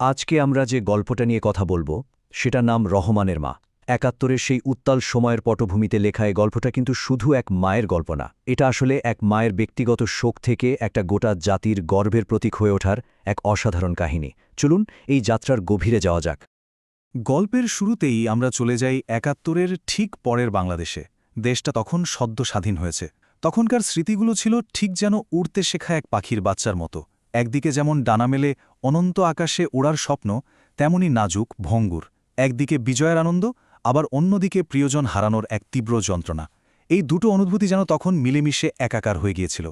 আজকে আমরা যে গল্পটা নিয়ে কথা বলব সেটা নাম রহমানের মা। একাত্তরের সেই উত্তাল সময়ের পটভূমিতে লেখা এই গল্পটা কিন্তু শুধু এক মায়ের গল্প না, এটা আসলে এক মায়ের ব্যক্তিগত শোক থেকে একটা গোটা জাতির গর্বের প্রতীক হয়ে ওঠার এক অসাধারণ কাহিনী। চলুন, এই যাত্রার গভীরে যাওয়া যাক। গল্পের শুরুতেই আমরা চলে যাই একাত্তরের ঠিক পরের বাংলাদেশে। দেশটা তখন সদ্য স্বাধীন হয়েছে। তখনকার স্মৃতিগুলো ছিল ঠিক যেন উড়তে শেখা এক পাখির বাচ্চার মতো। একদিকে যেমন ডানা মেলে অনন্ত আকাশে ওড়ার স্বপ্ন, তেমনি নাজুক ভঙ্গুর। একদিকে বিজয়ের আনন্দ, আবার অন্যদিকে প্রিয়জন হারানোর এক তীব্র যন্ত্রণা। এই দুটো অনুভূতি যেন তখন মিলেমিশে একাকার হয়ে গিয়েছিল।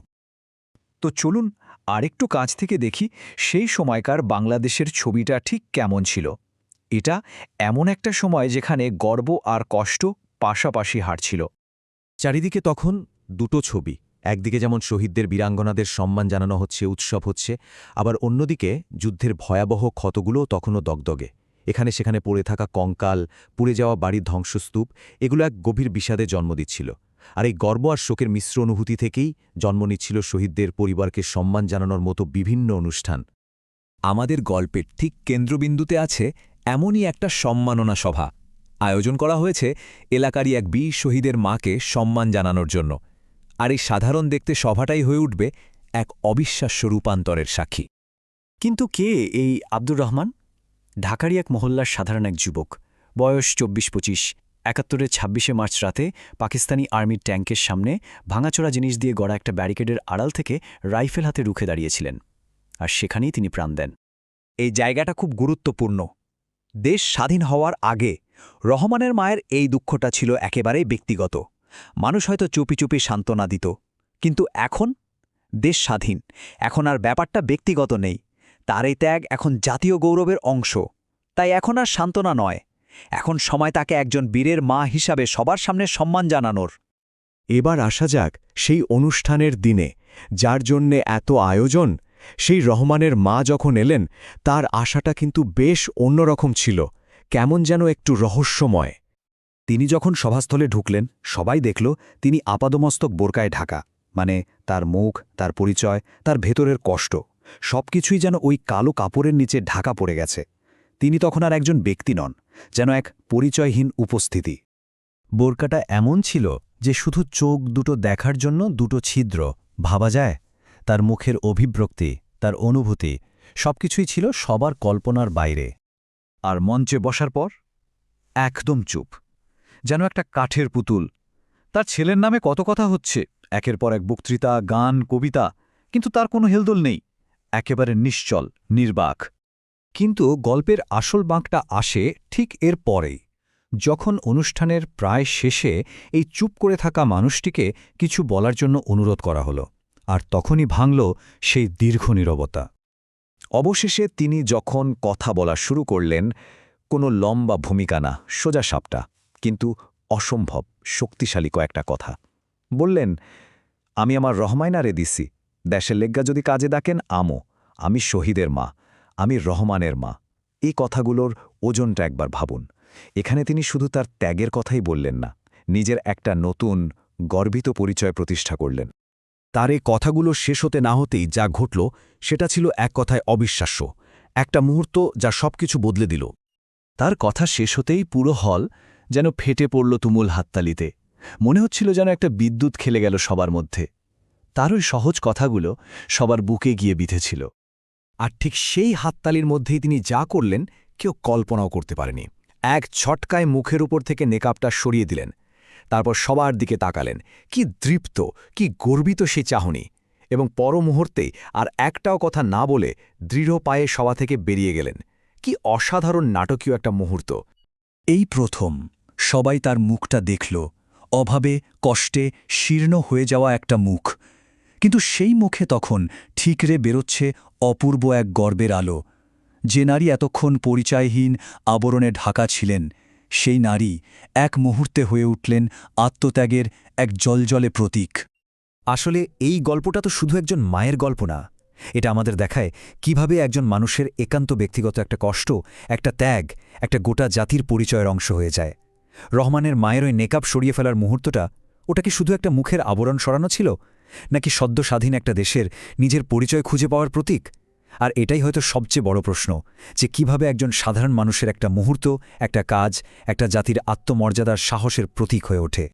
তো চলুন আরেকটু কাছ থেকে দেখি সেই সময়কার বাংলাদেশের ছবিটা ঠিক কেমন ছিল। এটা এমন একটা সময় যেখানে গর্ব আর কষ্ট পাশাপাশি হারছিল। চারিদিকে তখন দুটো ছবি। একদিকে যেমন শহীদদের বীরাঙ্গনাদের সম্মান জানানো হচ্ছে, উৎসব হচ্ছে, আবার অন্যদিকে যুদ্ধের ভয়াবহ ক্ষতগুলোও তখনও দগদগে। এখানে সেখানে পড়ে থাকা কঙ্কাল, পুড়ে যাওয়া বাড়ির ধ্বংসস্তূপ, এগুলো এক গভীর বিষাদে জন্ম দিচ্ছিল। আর এই গর্ব আর শোকের মিশ্র অনুভূতি থেকেই জন্ম নিচ্ছিল শহীদদের পরিবারকে সম্মান জানানোর মতো বিভিন্ন অনুষ্ঠান। আমাদের গল্পের ঠিক কেন্দ্রবিন্দুতে আছে এমনই একটা সম্মাননা সভা। আয়োজন করা হয়েছে এলাকারই এক বীর শহীদের মাকে সম্মান জানানোর জন্য। আর এই সাধারণ দেখতে সভাটাই হয়ে উঠবে এক অবিশ্বাস্য রূপান্তরের সাক্ষী। কিন্তু কে এই আব্দুর রহমান? ঢাকারই এক মহল্লার সাধারণ এক যুবক। বয়স চব্বিশ পঁচিশ একাত্তরের ছাব্বিশে মার্চ রাতে পাকিস্তানি আর্মির ট্যাঙ্কের সামনে ভাঙাচোরা জিনিস দিয়ে গড়া একটা ব্যারিকেডের আড়াল থেকে রাইফেল হাতে রুখে দাঁড়িয়েছিলেন। আর সেখানেই তিনি প্রাণ দেন। এই জায়গাটা খুব গুরুত্বপূর্ণ। দেশ স্বাধীন হওয়ার আগে রহমানের মায়ের এই দুঃখটা ছিল একেবারেই ব্যক্তিগত। মানুষ হয়তো চুপি চুপি সান্ত্বনা দিত। কিন্তু এখন? দেশ স্বাধীন। এখন আর ব্যাপারটা ব্যক্তিগত নেই। তার এই ত্যাগ এখন জাতীয় গৌরবের অংশ। তাই এখন আর সান্ত্বনা নয়। এখন সময় তাকে একজন বীরের মা হিসাবে সবার সামনে সম্মান জানানোর। এবার আসা যাক সেই অনুষ্ঠানের দিনে, যার জন্যে এত আয়োজন। সেই রহমানের মা যখন এলেন, তার আশাটা কিন্তু বেশ অন্যরকম ছিল। কেমন যেন একটু রহস্যময়। তিনি যখন সভাস্থলে ঢুকলেন, সবাই দেখল তিনি আপাদমস্তক বোরকায় ঢাকা মানে তার মুখ, তার পরিচয়, তার ভেতরের কষ্ট, সবকিছুই যেন ওই কালো কাপড়ের নিচে ঢাকা পড়ে গেছে। তিনি তখন আর একজন ব্যক্তি নন, যেন এক পরিচয়হীন উপস্থিতি। বোরকাটা এমন ছিল যে শুধু চোখ দুটো দেখার জন্য দুটো ছিদ্র, ভাবা যায়? তার মুখের অভিব্যক্তি, তার অনুভূতি, সবকিছুই ছিল সবার কল্পনার বাইরে। আর মঞ্চে বসার পর? একদম চুপ। যেন একটা কাঠের পুতুল। তার ছেলের নামে কত কথা হচ্ছে। একের পর এক বক্তৃতা, গান, কবিতা, কিন্তু তার কোনো হেলদোল নেই। একেবারে নিশ্চল, নির্বাক। কিন্তু গল্পের আসল বাঁকটা আসে ঠিক এর পরেই। যখন অনুষ্ঠানের প্রায় শেষে এই চুপ করে থাকা মানুষটিকে কিছু বলার জন্য অনুরোধ করা হলো, আর তখনই ভাঙল সেই দীর্ঘ নীরবতা। অবশেষে তিনি যখন কথা বলা শুরু করলেন, কোনো লম্বা ভূমিকা না, সোজা সাপটা। কিন্তু অসম্ভব শক্তিশালী কয়েকটা কথা। বললেন, আমি আমার রহমাইনারে দিছি। দেশের লেগ্গা যদি কাজে ডাকেন, আমো। আমি শহীদের মা, আমি রহমানের মা। এই কথাগুলোর ওজনটা একবার ভাবুন। এখানে তিনি শুধু তার ত্যাগের কথাই বললেন না, নিজের একটা নতুন, গর্বিত পরিচয় প্রতিষ্ঠা করলেন। তার এই কথাগুলো শেষ হতে না হতেই যা ঘটল, সেটা ছিল এক কথায় অবিশ্বাস্য, একটা মুহূর্ত যা সবকিছু বদলে দিল। তার কথা শেষ হতেই পুরো হল যেন ফেটে পড়ল তুমুল হাততালিতে। মনে হচ্ছিল যেন একটা বিদ্যুৎ খেলে গেল সবার মধ্যে। তার ওই সহজ কথাগুলো সবার বুকে গিয়ে বিঁধেছিল। আর ঠিক সেই হাততালির মধ্যেই তিনি যা করলেন, কেউ কল্পনাও করতে পারেনি। এক ছটকায় মুখের উপর থেকে নেকাপটা সরিয়ে দিলেন। তারপর সবার দিকে তাকালেন। কি দৃপ্ত, কি গর্বিত সে চাহনি। এবং পর মুহূর্তেই আর একটাও কথা না বলে দৃঢ় পায়ে সভা থেকে বেরিয়ে গেলেন। কি অসাধারণ নাটকীয় একটা মুহূর্ত। এই প্রথম সবাই তার মুখটা দেখল। অভাবে, কষ্টে শীর্ণ হয়ে যাওয়া একটা মুখ। কিন্তু সেই মুখে তখন ঠিকরে বেরোচ্ছে অপূর্ব এক গর্বের আলো। যে নারী এতক্ষণ পরিচয়হীন আবরণে ঢাকা ছিলেন, সেই নারী এক মুহূর্তে হয়ে উঠলেন আত্মত্যাগের এক জলজলে প্রতীক। আসলে এই গল্পটা তো শুধু একজন মায়ের গল্প না। এটা আমাদের দেখায় কীভাবে একজন মানুষের একান্ত ব্যক্তিগত একটা কষ্ট, একটা ত্যাগ, একটা গোটা জাতির পরিচয়ের অংশ হয়ে যায়। রহমানের মায়ের ওই নেকাপ সরিয়ে ফেলার মুহূর্তটা ওটা কি শুধু একটা মুখের আবরণ সরানো ছিল? নাকি সদ্য স্বাধীন একটা দেশের নিজের পরিচয় খুঁজে পাওয়ার প্রতীক? আর এটাই হয়তো সবচেয়ে বড় প্রশ্ন, যে কীভাবে একজন সাধারণ মানুষের একটা মুহূর্ত, একটা কাজ, একটা জাতির আত্মমর্যাদার সাহসের প্রতীক হয়ে ওঠে।